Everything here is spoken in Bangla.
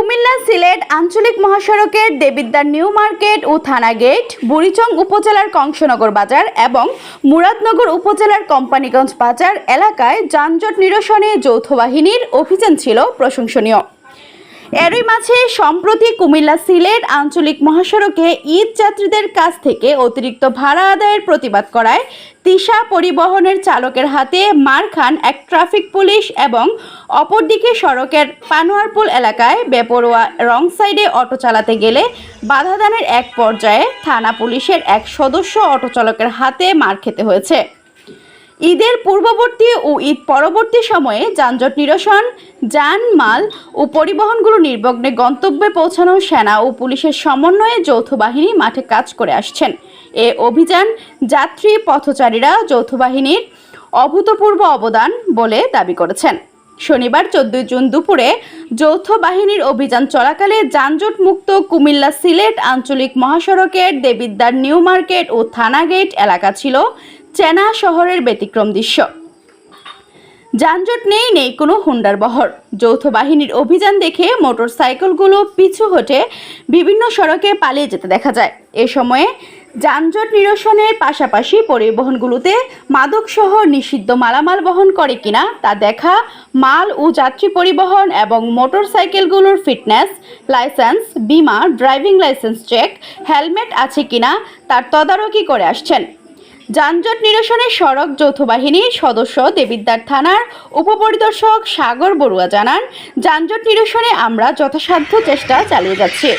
কুমিল্লা সিলেট আঞ্চলিক মহাসড়কের দেবিদ্যার নিউ মার্কেট ও থানা গেট, বুড়িচং উপজেলার কংসনগর বাজার এবং মুরাদনগর উপজেলার কোম্পানিগঞ্জ বাজার এলাকায় যানজট নিরসনে যৌথ বাহিনীর অভিযান ছিল প্রশংসনীয়। এরই মাঝে সম্প্রতি কুমিল্লা সিলেট আঞ্চলিক মহাসড়কে ঈদ যাত্রীদের কাছ থেকে অতিরিক্ত ভাড়া আদায়ের প্রতিবাদ করায় তিশা পরিবহনের চালকের হাতে মার খান এক ট্রাফিক পুলিশ এবং অপরদিকে সড়কের পানোয়ারপুল এলাকায় বেপরোয়া রং সাইডে অটো চালাতে গেলে বাধাদানের এক পর্যায়ে থানা পুলিশের এক সদস্য অটো চালকের হাতে মার খেতে হয়েছে। ঈদের পূর্ববর্তী ও ঈদ পরবর্তী সময়ে যানজট নিরসন যান মাল ও পরিবহনগুলো নির্বিঘ্নে গন্তব্যে পৌঁছানো, সেনা ও পুলিশের সমন্বয়ে যৌথ বাহিনী মাঠে কাজ করে আসছেন। এ অভিযান যাত্রী পথচারীরা যৌথ বাহিনীর অভূতপূর্ব অবদান বলে দাবি করেছেন। শনিবার চোদ্দই জুন দুপুরে যৌথ বাহিনীর অভিযান চলাকালে যানজট মুক্ত কুমিল্লা সিলেট আঞ্চলিক মহাসড়কের দেবিদ্বার নিউ মার্কেট ও থানা গেট এলাকা ছিল চেনা শহরের ব্যতিক্রম দৃশ্য। যানজট নেই নেই কোনো হুন্ডার বহর। যৌথ বাহিনীর অভিযান দেখে মোটর সাইকেলগুলো পিছু হটে বিভিন্ন সড়কে পালিয়ে যেতে দেখা যায়। এ সময়ে যানজট নিরসনের পাশাপাশি পরিবহনগুলোতে মাদকসহ নিষিদ্ধ মালামাল বহন করে কিনা তা দেখা, মাল ও যাত্রী পরিবহন এবং মোটর সাইকেলগুলোর ফিটনেস, লাইসেন্স, বিমা, ড্রাইভিং লাইসেন্স চেক, হেলমেট আছে কিনা তার তদারকি করে আসছেন। যানজট নিরসনে সড়ক যৌথ বাহিনীর সদস্য দেবিদ্বার থানার উপপরিদর্শক সাগর বড়ুয়া জানান, যানজট নিরসনে আমরা যথাসাধ্য চেষ্টা চালিয়ে যাচ্ছি।